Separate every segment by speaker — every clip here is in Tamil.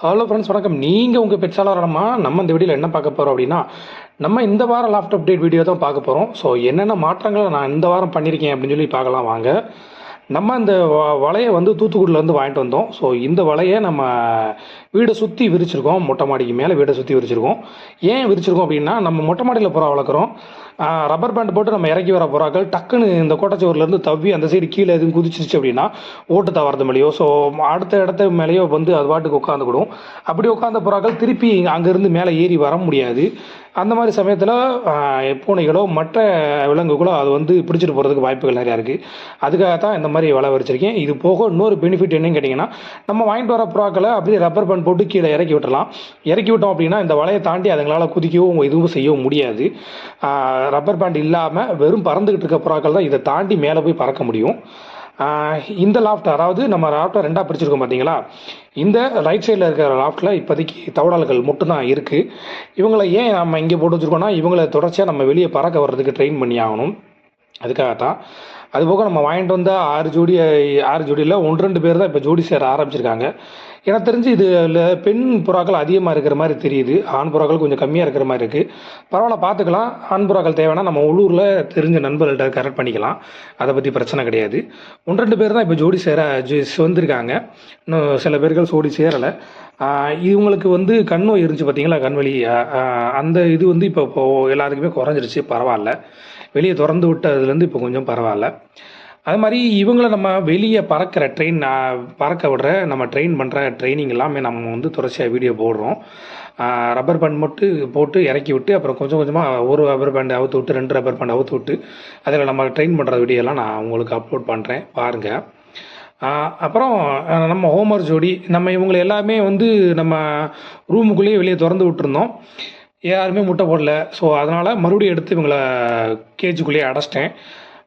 Speaker 1: ஹலோ ஃப்ரெண்ட்ஸ் வணக்கம். நீங்கள் உங்கள் பெட்சாளரமா நம்ம இந்த வீடியோவில் என்ன பார்க்க போகிறோம் அப்படின்னா நம்ம இந்த வாரம் லாஃப்ட் அப்டேட் வீடியோ தான் பார்க்க போகிறோம் ஸோ என்னென்ன மாற்றங்களை நான் இந்த வாரம் பண்ணியிருக்கேன் அப்படின்னு சொல்லி பார்க்கலாம். வாங்க. நம்ம இந்த வ- வலையை வந்து தூத்துக்குடியிலேருந்து வாங்கிட்டு வந்தோம். ஸோ இந்த வலையை நம்ம வீடை சுற்றி விரிச்சிருக்கோம். மொட்டை மாடிக்கு மேலே வீடை சுற்றி விரிச்சிருக்கோம். ஏன் விரிச்சிருக்கோம் அப்படின்னா நம்ம மொட்டை மாடியில் புறா வளர்க்குறோம். ரப்பர் பேண்ட் போட்டு நம்ம இறக்கி வர புறாக்கள் டக்குன்னு இந்த கோட்டச்சுவர்லேருந்து தவ்வி அந்த சைடு கீழே எதுவும் குதிச்சிருச்சு அப்படின்னா ஓட்டு தவறது மேலேயோ ஸோ அடுத்த இடத்த மேலேயோ வந்து அது பாட்டுக்கு உட்காந்துக்கிடும் அப்படி உட்காந்த புறாக்கள் திருப்பி அங்கேருந்து மேலே ஏறி வர முடியாது. அந்த மாதிரி சமயத்தில் பூனைகளோ மற்ற விலங்குகளோ அது வந்து பிடிச்சிட்டு போகிறதுக்கு வாய்ப்புகள் நிறையா இருக்குது அதுக்காக தான் இந்த மாதிரி வலை வச்சிருக்கேன் இது போக இன்னொரு பெனிஃபிட் என்னன்னு கேட்டிங்கன்னா நம்ம வாங்கிட்டு வர புறாக்களை அப்படியே ரப்பர் பேண்ட் போட்டு கீழே இறக்கி விட்டுறலாம். இறக்கி விட்டோம் அப்படின்னா இந்த வலையை தாண்டி அதுங்களால் குதிக்கவும் எதுவும் செய்யவும் முடியாது. ரப்பர் பேண்ட் இல்லாமல் வெறும் பறந்துக்கிட்டு இருக்க புறாக்கள் தான் இதை தாண்டி மேலே போய் பறக்க முடியும். இந்த லாஃப்ட் அதாவது நம்ம லாஃப்ட்டை ரெண்டாக பிரிச்சிருக்கோம் பார்த்தீங்களா இந்த ரைட் சைடில் இருக்கிற லாஃப்ட்டில் இப்போதைக்கு தவடால்கள் மட்டும்தான் இருக்குது இவங்களை ஏன் நம்ம இங்கே போட்டு வச்சுருக்கோம்னா இவங்களை தொடர்ச்சியாக நம்ம வெளியே பறக்க வர்றதுக்கு ட்ரெயின் பண்ணி ஆகணும். அதுக்காகத்தான். அதுபோக நம்ம வாங்கிட்டு வந்த ஆறு ஜோடி ஆறு ஜோடியில் ஒன்று ரெண்டு பேர் தான் இப்போ ஜோடி சேர ஆரம்பிச்சிருக்காங்க. எனக்கு தெரிஞ்சு இதில் பெண் புறாக்கள் அதிகமாக இருக்கிற மாதிரி தெரியுது. ஆண் புறாக்கள் கொஞ்சம் கம்மியாக இருக்கிற மாதிரி இருக்குது பரவாயில்ல பார்த்துக்கலாம் ஆண் புறாக்கள் தேவைன்னா நம்ம உள்ளூரில் தெரிஞ்ச நண்பர்கள்ட்ட கரெக்ட் பண்ணிக்கலாம். அதை பற்றி பிரச்சனை கிடையாது. ஒன்று ரெண்டு பேர் தான் இப்போ ஜோடி சேர வந்திருக்காங்க இன்னும் சில பேர்கள் ஜோடி சேரலை. இவங்களுக்கு வந்து கண் நோய் இருந்துச்சு பார்த்தீங்களா கண்வழி அந்த இது வந்து இப்போ எல்லாத்துக்குமே குறைஞ்சிருச்சு பரவாயில்ல. வெளியே திறந்து விட்டதுலேருந்து இப்போ கொஞ்சம் பரவாயில்ல. அது மாதிரி இவங்களை நம்ம வெளியே பறக்கிற ட்ரெயின் பறக்க விடுற நம்ம ட்ரெயின் பண்ணுற ட்ரைனிங் எல்லாமே நம்ம வந்து தொடர்ச்சியாக வீடியோ போடுறோம். ரப்பர் பேண்ட் மட்டும் போட்டு இறக்கி விட்டு அப்புறம் கொஞ்சம் கொஞ்சமாக ஒரு ரப்பர் பேண்ட் அவுத்து விட்டு ரெண்டு ரப்பர் பேண்ட் அவுத்து விட்டு அதில் நம்ம ட்ரெயின் பண்ணுற வீடியோலாம் நான் உங்களுக்கு அப்லோட் பண்ணுறேன் பாருங்கள் அப்புறம் நம்ம ஹோமர் ஜோடி நம்ம இவங்களை எல்லாமே வந்து நம்ம ரூமுக்குள்ளேயே வெளியே திறந்து விட்டுருந்தோம். யாருமே முட்டை போடல. ஸோ அதனால் மறுபடியும் எடுத்து இவங்களை கேஜுக்குள்ளேயே அடைச்சிட்டேன்.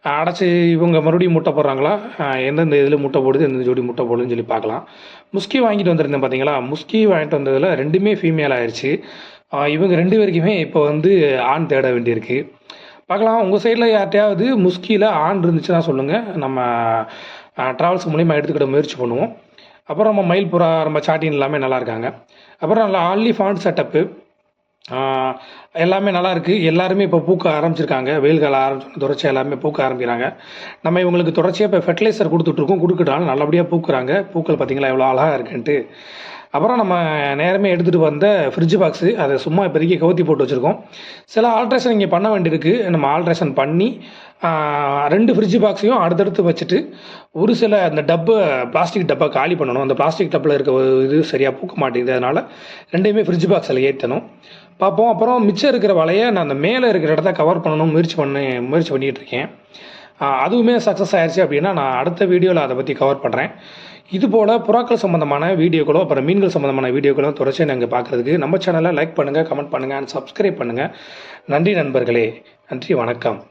Speaker 1: அடைச்சி இவங்க மறுபடியும் முட்டை போடுறாங்களா? எந்தெந்த இதில் முட்டை போடுது எந்தெந்த ஜோடி முட்டை போடுதுன்னு சொல்லி பார்க்கலாம். முஸ்கி வாங்கிட்டு வந்திருந்தேன் பார்த்தீங்களா முஸ்கி வாங்கிட்டு வந்ததில் ரெண்டுமே ஃபீமேல் ஆயிடுச்சு இவங்க ரெண்டு பேருக்குமே இப்போ வந்து ஆண் தேட வேண்டியிருக்கு. பார்க்கலாம் உங்கள் சைடில் யார்கிட்டயாவது முஸ்கியில் ஆண் இருந்துச்சுன்னா சொல்லுங்கள் நம்ம ட்ராவல்ஸ் மூலிமா எடுத்துக்கிட முயற்சி பண்ணுவோம். அப்புறம் நம்ம மயில் புறா நம்ம சாட்டின் எல்லாமே நல்லா இருக்காங்க. அப்புறம் நல்லா ஆன்லி ஃபாண்ட் செட்டப்பு எல்லாமே நல்லா இருக்குது எல்லாருமே இப்போ பூக்க ஆரம்பிச்சிருக்காங்க. வெயில் காலம் ஆரம்பிச்சு தொடர்ச்சியாக எல்லாமே பூக்க ஆரம்பிக்கிறாங்க. நம்ம இவங்களுக்கு தொடர்ச்சியாக இப்போ ஃபெர்டிலைசர் கொடுத்துட்ருக்கோம் கொடுக்கட்டாலும் நல்லபடியாக பூக்குறாங்க. பூக்கள் பார்த்தீங்களா எவ்வளோ அழகாக இருக்குன்ட்டு. அப்புறம் நம்ம நேரமே எடுத்துகிட்டு வந்த ஃப்ரிட்ஜ் பாக்ஸு அதை சும்மா இப்போதைக்கு கவுத்தி போட்டு வச்சுருக்கோம். சில ஆல்ட்ரேஷன் இங்கே பண்ண வேண்டியிருக்கு. நம்ம ஆல்ட்ரேஷன் பண்ணி ரெண்டு ஃப்ரிட்ஜ் பாக்ஸையும் அடுத்தடுத்து வச்சுட்டு ஒரு சில அந்த டப்பை பிளாஸ்டிக் டப்பை காலி பண்ணணும். அந்த பிளாஸ்டிக் டப்பில் இருக்க இது சரியாக பூக்க மாட்டேங்குது. அதனால் ரெண்டையுமே ஃப்ரிட்ஜ் பாக்ஸில் ஏற்றணும் பார்ப்போம். அப்புறம் மிச்சம் இருக்கிற வலையை நான் அந்த மேலே இருக்கிற இடத்த கவர் பண்ணணும் முயற்சி பண்ணி முயற்சி பண்ணிகிட்டு இருக்கேன். அதுவுமே சக்ஸஸ் ஆயிடுச்சு அப்படின்னா நான் அடுத்த வீடியோவில் அதை பற்றி கவர் பண்ணுறேன் இது போல் புறாக்கள் சம்மந்தமான வீடியோக்களோ அப்புறம் மீன்கள் சம்மந்தமான வீடியோக்களோ தொடர்ச்சியாக நாங்கள் பார்க்குறதுக்கு நம்ம சேனலை லைக் பண்ணுங்கள் கமெண்ட் பண்ணுங்கள் அண்ட் சப்ஸ்கிரைப் பண்ணுங்கள் நன்றி நண்பர்களே. நன்றி வணக்கம்.